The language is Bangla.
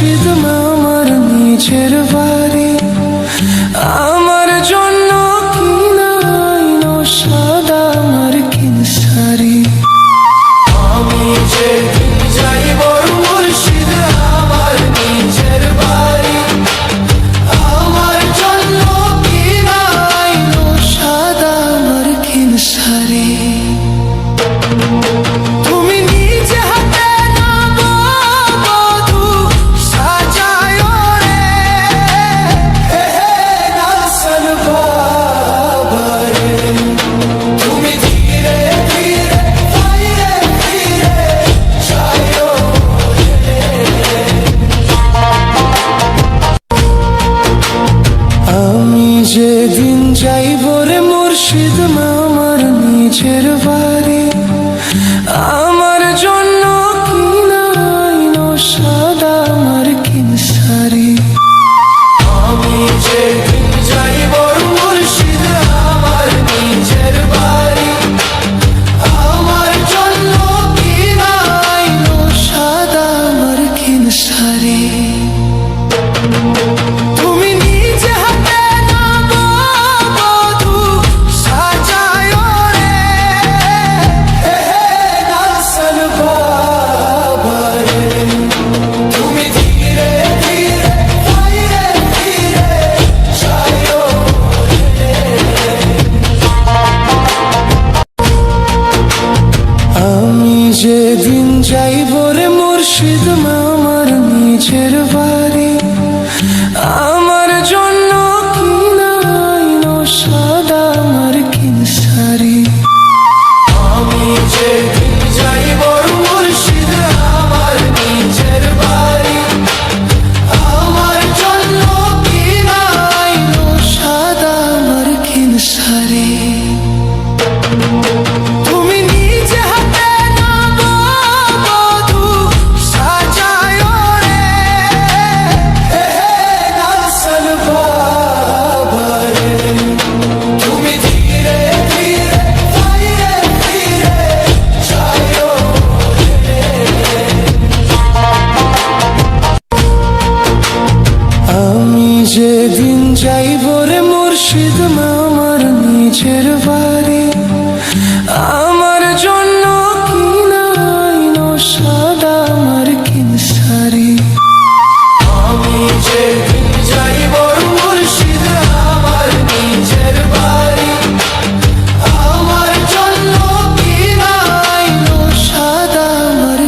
খুরশিদ মামার নিজের বা যেদিন যাইব রে মুর্শিদ মামার নিজের বার চাইব রে মুর্শিদ আমি যেদিন যাইব রে মুর্শিদ আমার নিজের পারে আমার জন্য আমি নিজের বাড়ি। আমার জন্য কিনাইনো সাদা আমার